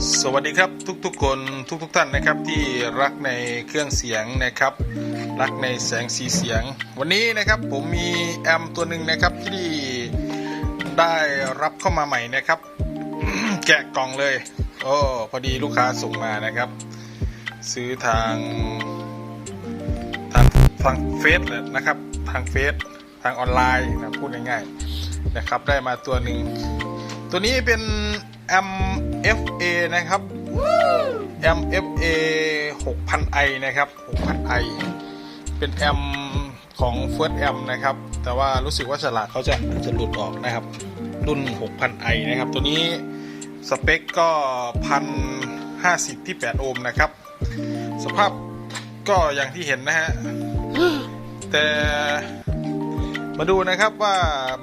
สวัสดีครับทุกๆคนทุกๆท่านนะครับที่รักในเครื่องเสียงนะครับ รักในแสงสีเสียง วันนี้นะครับผมมีแอมตัวหนึ่งนะครับที่ได้รับเข้ามาใหม่นะครับ แกะกล่องเลยโอ้พอดีลูกค้าส่งมานะครับ ซื้อทางทางทางเฟซเลยนะครับ ทางเฟซทางออนไลน์นะพูดง่ายๆนะครับ ได้มาตัวหนึ่งตัวนี้เป็น MFA นะครับ MFA 6000i นะครับ 6000i เป็นแอมของ First M นะครับ แต่ว่ารู้สึกว่าฉลากเขาจะจะหลุดออกนะครับ รุ่น 6000i นะครับ ตัวนี้สเปคก็ 1050ที่ 8 โอห์มนะครับ สภาพก็อย่างที่เห็นนะฮะ แต่ มาดูนะครับว่า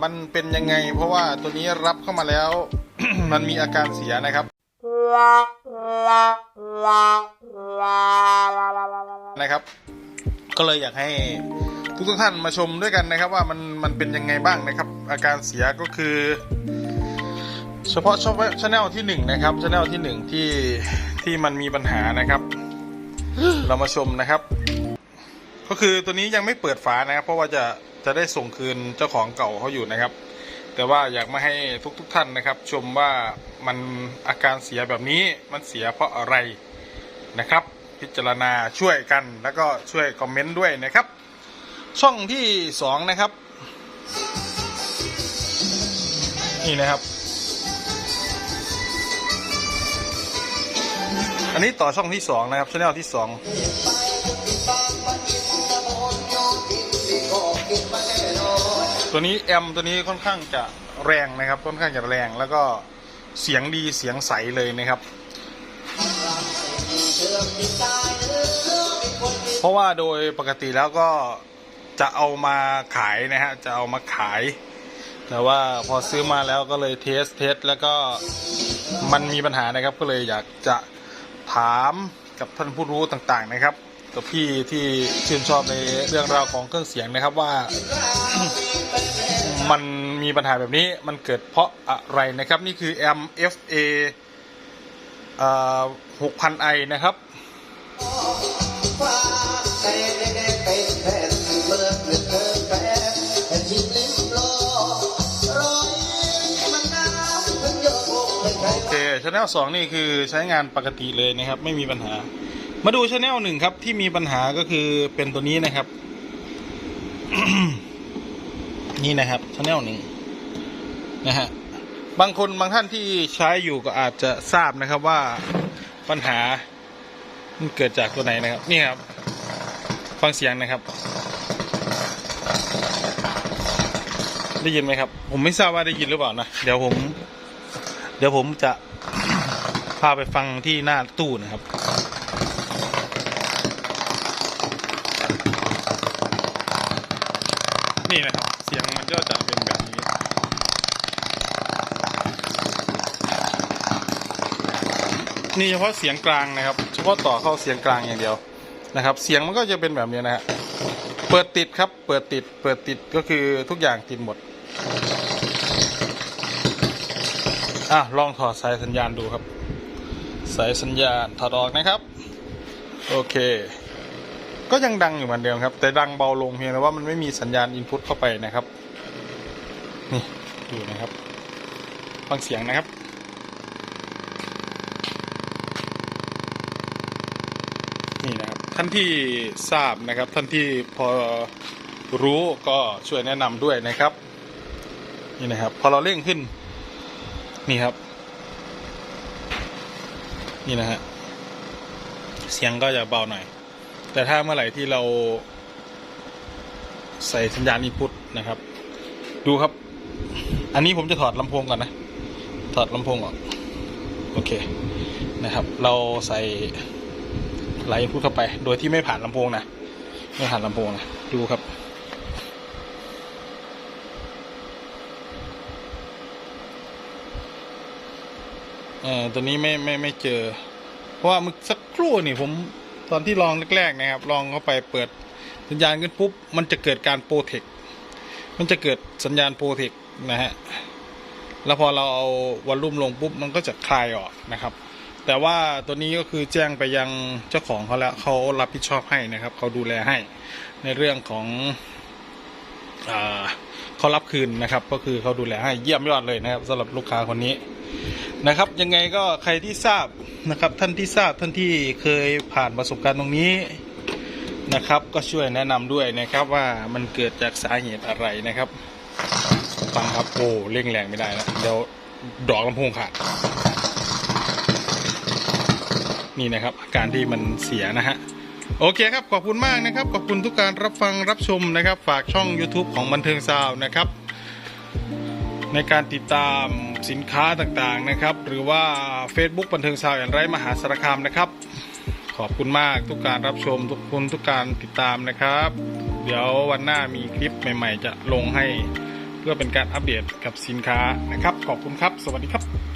มันเป็นยังไง เพราะว่าตัวนี้รับเข้ามาแล้ว มันมีอาการเสียนะครับนะครับ ก็เลยอยากให้ทุกทุกท่านมาชมด้วยกันนะครับ ว่ามันมันเป็นยังไงบ้างนะครับ อาการเสียก็คือ เฉพาะช่องชแนลที่หนึ่งนะครับชแนลที่หนึ่งที่ที่มันมีปัญหานะครับ เรามาชมนะครับ ก็คือตัวนี้ยังไม่เปิดฝานะครับ เพราะว่าจะ จะได้ส่งคืนเจ้าของเก่าเขาอยู่นะครับ แต่ว่าอยากมาให้ทุกๆทท่านนะครับ ชมว่ามันอาการเสียแบบนี้มันเสียเพราะอะไรนะครับ พิจารณาช่วยกันแล้วก็ช่วยคอมเมนต์ด้วยนะครับ ช่องที่สองนะครับนี่นะครับ อันนี้ต่อช่องที่สองนะครับช่องที่สอง ตัวนี้แอมตัวนี้ค่อนข้างจะแรงนะครับ ค่อนข้างจะแรงแล้วก็เสียงดีเสียงใสเลยนะครับ เพราะว่าโดยปกติแล้วก็จะเอามาขายนะฮะจะเอามาขาย แต่ว่าพอซื้อมาแล้วก็เลยเทสเทสแล้วก็มันมีปัญหานะครับ ก็เลยอยากจะถามกับท่านผู้รู้ต่างๆนะครับ กับพี่ที่ชื่นชอบในเรื่องราวของเครื่องเสียงนะครับว่า มันมีปัญหาแบบนี้มันเกิดเพราะอะไรนะครับ นี่คือ MFA เอ่อ 6,000i นะครับโอเคช anel สองนี่คือใช้งานปกติเลยนะครับ ไม่มีปัญหา มาดูช anel หนึ่งครับ ที่มีปัญหาก็คือเป็นตัวนี้นะครับ นี่นะครับ ช anel หนึ่งนะฮะบางคนบางท่านที่ใช้อยู่ก็อาจจะทราบนะครับว่าปัญหามันเกิดจากตัวไหนนะครับ นี่ครับ ฟังเสียงนะครับ ได้ยินไหมครับ ผมไม่ทราบว่าได้ยินหรือเปล่านะ เดี๋ยวผม เดี๋ยวผมจะพาไปฟังที่หน้าตู้นะครับนี่นะครับ เสียงมันก็จะเป็นแบบนี้ นี่เฉพาะเสียงกลางนะครับ เฉพาะต่อเข้าเสียงกลางอย่างเดียวนะครับ เสียงมันก็จะเป็นแบบนี้นะฮะเปิดติดครับ เปิดติด เปิดติดก็คือทุกอย่างติดหมดอะลองถอดสายสัญญาณดูครับ สายสัญญาณถอดออกนะครับ โอเค ก็ยังดังอยู่เหมือนเดิมครับ แต่ดังเบาลงเพียงแต่ว่ามันไม่มีสัญญาณอินพุตเข้าไปนะครับ นี่ดูนะครับ ฟังเสียงนะครับ นี่นะครับ ท่านที่ทราบนะครับ ท่านที่พอรู้ก็ช่วยแนะนำด้วยนะครับ นี่นะครับ พอเราเร่งขึ้น นี่ครับ นี่นะฮะเสียงก็จะเบาหน่อย แต่ถ้าเมื่อไหร่ที่เราใส่สัญญาณอินพุตนะครับ ดูครับ อันนี้ผมจะถอดลำโพงก่อนนะ ถอดลำโพงออก โอเค นะครับ เราใส่ ไหลพุตเข้าไป โดยที่ไม่ผ่านลำโพงนะไม่ผ่านลำโพงนะดูครับ เออตัวนี้ไม่ไม่ไม่เจอ เพราะว่ามึกสักครู่นี่ผมตอนที่ลองแรกๆนะครับ ลองเข้าไปเปิดสัญญาณขึ้นปุ๊บ มันจะเกิดการโปรเทค มันจะเกิดสัญญาณโปรเทคนะฮะ แล้วพอเราเอาวอลลุ่มลงปุ๊บ มันก็จะคลายออกนะครับ แต่ว่าตัวนี้ก็คือแจ้งไปยังเจ้าของเขาแล้วเขารับผิดชอบให้นะครับเขาดูแลให้ในเรื่องของเขารับคืนนะครับ ก็คือเขาดูแลให้เยี่ยมยอดเลยนะครับสำหรับลูกค้าคนนี้นะครับ ยังไงก็ใครที่ทราบนะครับท่านที่ทราบท่านที่เคยผ่านประสบการณ์ตรงนี้นะครับ ก็ช่วยแนะนำด้วยนะครับว่ามันเกิดจากสาเหตุอะไรนะครับฟังครับโอ้เร่งแรงไม่ได้แล้วเดี๋ยวดอกลำโพงขาด นี่นะครับ อาการที่มันเสียนะฮะโอเคครับขอบคุณมากนะครับ ขอบคุณทุกการรับฟังรับชมนะครับ ฝากช่อง YouTube ของบันเทิงซาวนะครับ ในการติดตามสินค้าต่างๆนะครับ หรือว่า Facebook บันเทิงซาวอย่างไรมหาสารคามนะครับ ขอบคุณมากทุกการรับชมทุกคนทุกการติดตามนะครับ เดี๋ยววันหน้ามีคลิปใหม่ ๆ จะลงให้เพื่อเป็นการอัปเดตกับสินค้านะครับ ขอบคุณครับ สวัสดีครับ